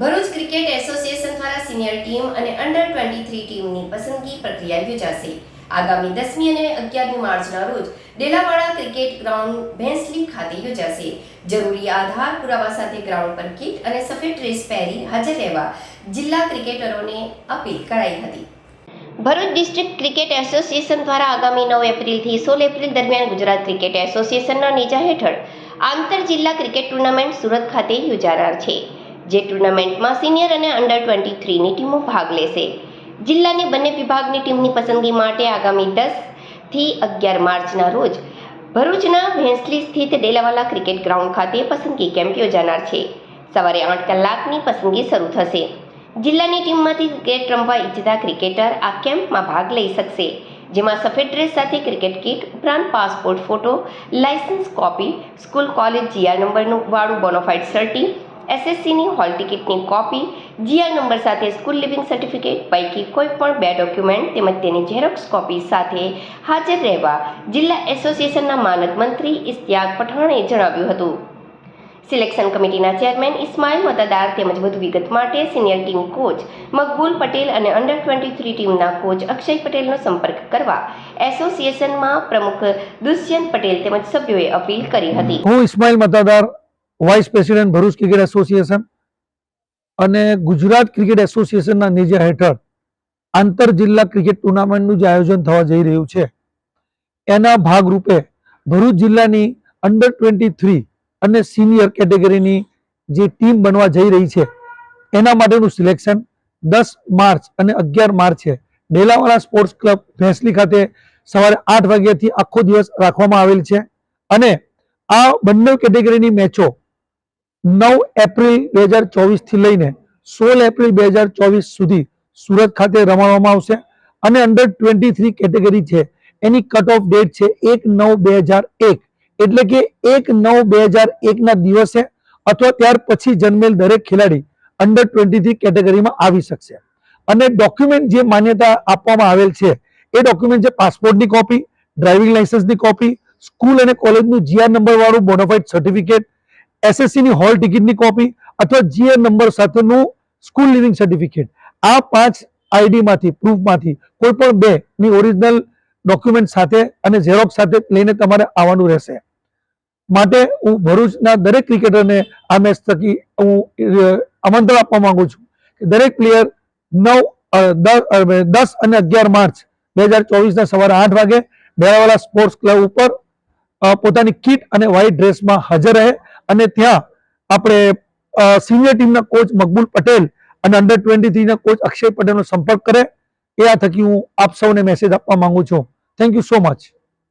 Bharuch cricket association દ્વારા senior team અને under twenty three ટીમની પસંદગી પ્રક્રિયા યોજાશે. આગામી દસમી અને અગિયારમી માર્ચના રોજ ડેલાવાડા ક્રિકેટ ગ્રાઉન્ડ ભેંસલી ખાતે યોજાશે. જરૂરી આધાર, પુરાવા સાથે ગ્રાઉન્ડ પર કીટ અને સફેદ ડ્રેસ પહેરી હાજર રહેવા જિલ્લા ક્રિકેટરોને અપીલ કરાઈ હતી. ભરૂચ ડિસ્ટ્રિક્ટ ક્રિકેટ એસોસિએશન દ્વારા આગામી નવ એપ્રિલથી સોળ એપ્રિલ દરમિયાન ગુજરાત ક્રિકેટ એસોસિએશનના નેજા હેઠળ આંતર જિલ્લા ક્રિકેટ ટુર્નામેન્ટ સુરત ખાતે યોજાનાર છે. જે ટુર્નામેન્ટમાં સિનિયર અને અંડર ટ્વેન્ટી થ્રીની ટીમો ભાગ લેશે. જિલ્લાની બંને વિભાગની ટીમની પસંદગી માટે આગામી દસથી અગિયાર માર્ચના રોજ ભરૂચના ભેંસલી સ્થિત ડેલાવાલા ક્રિકેટ ગ્રાઉન્ડ ખાતે પસંદગી કેમ્પ યોજાનાર છે. સવારે આઠ કલાકની પસંદગી શરૂ થશે. જિલ્લાની ટીમમાંથી ક્રિકેટ રમવા ઈચ્છતા ક્રિકેટર આ કેમ્પમાં ભાગ લઈ શકશે, જેમાં સફેદ ડ્રેસ સાથે ક્રિકેટ કીટ ઉપરાંત passport photo, licence copy, school college GR નંબરનું વાળું બોનોફાઇડ સર્ટી એસએસસીની હોલ ટિકિટની કોપી જીઆર નંબર સાથે સ્કૂલ લિવિંગ સર્ટિફિકેટ, પૈકી કોઈ પણ બે ડોક્યુમેન્ટ તેમજ તેની ઝેરોક્સ કોપી સાથે હાજર રહેવા જિલ્લા એસોસિએશનના માનદ મંત્રી ઇશ્તિયાક પઠાણે જણાવ્યું હતું. સિલેક્શન કમિટીના ચેરમેન ઇસ્માઇલ મતદાર તેમજ વધુ વિગત માટે senior team coach Maqbool Patel અને અંડર ટ્વેન્ટી થ્રી ટીમના કોચ અક્ષય પટેલનો સંપર્ક કરવા એસોસિએશનમાં પ્રમુખ દુષ્યંત પટેલ તેમજ સભ્યોએ અપીલ કરી હતી. હું Ismail Matadar vice president Bharuch cricket association અને ગુજરાત ક્રિકેટ એસોસિએશનના નેજા હેઠળ આંતર જિલ્લા ક્રિકેટ ટુર્નામેન્ટનું જે આયોજન થવા જઈ રહ્યું છે, એના ભાગરૂપે ભરૂચ જિલ્લાની અંડર ટ્વેન્ટી થ્રી અને સિનિયર કેટેગરીની જે ટીમ બનવા જઈ રહી છે, એના માટેનું સિલેક્શન દસ માર્ચ અને અગિયાર માર્ચે ડેલાવાળા સ્પોર્ટ્સ ક્લબ ભેંસલી ખાતે સવારે આઠ વાગ્યાથી આખો દિવસ રાખવામાં આવેલ છે અને આ બંને કેટેગરીની મેચો નવ એપ્રિલ બે હજાર ચોવીસથી લઈને સોળ એપ્રિલ બે હજાર ચોવીસ સુધી સુરત ખાતે રમાડવામાં આવશે. અને અંડર ટ્વેન્ટી થ્રી કેટેગરી છે. એની કટ ઓફ ડેટ છે એક નવ બે હજાર એક. એટલે કે એક નવ બે હજાર એકના દિવસે અથવા ત્યાર પછી જન્મેલ દરેક ખેલાડી અંડર ટ્વેન્ટી થ્રી કેટેગરીમાં આવી શકશે. અને ડોક્યુમેન્ટ જે માન્યતા આપવામાં આવેલ છે, એ ડોક્યુમેન્ટ છે પાસપોર્ટની કોપી ડ્રાઇવિંગ લાયસન્સની કોપી સ્કૂલ અને કોલેજનું જીઆર નંબર વાળું બોનોફાઇડ સર્ટિફિકેટ એસએસસી ની હોલ ટિકિટની કોપી અથવા જીએ નંબર સાથેનું સ્કૂલ લિવિંગ સર્ટિફિકેટ આ પાંચ આઈડી માંથી પ્રૂફમાંથી કોઈ પણ બે ની ઓરિજિનલ ડોક્યુમેન્ટ સાથે અને ઝેરોક્સ સાથે લઈને તમારે આવવાનું રહેશે. માટે હું ભરૂચના દરેક ક્રિકેટરને આ મેચ થકી હું આમંત્રણ આપવા માંગુ છું કે દરેક પ્લેયર નવ દસ અને અગિયાર માર્ચ બે હજાર ચોવીસના સવારે આઠ વાગે ડેરાવાલા સ્પોર્ટ્સ ક્લબ ઉપર પોતાની કીટ અને વ્હાઇટ ડ્રેસમાં હાજર રહે. અને ત્યાં આપણે સિનિયર ટીમના કોચ મકબૂલ પટેલ અને અંડર ટ્વેન્ટી થ્રીના કોચ અક્ષય પટેલનો સંપર્ક કરે. એ આ થકી હું આપ સૌને મેસેજ આપવા માંગુ છું. Thank you so much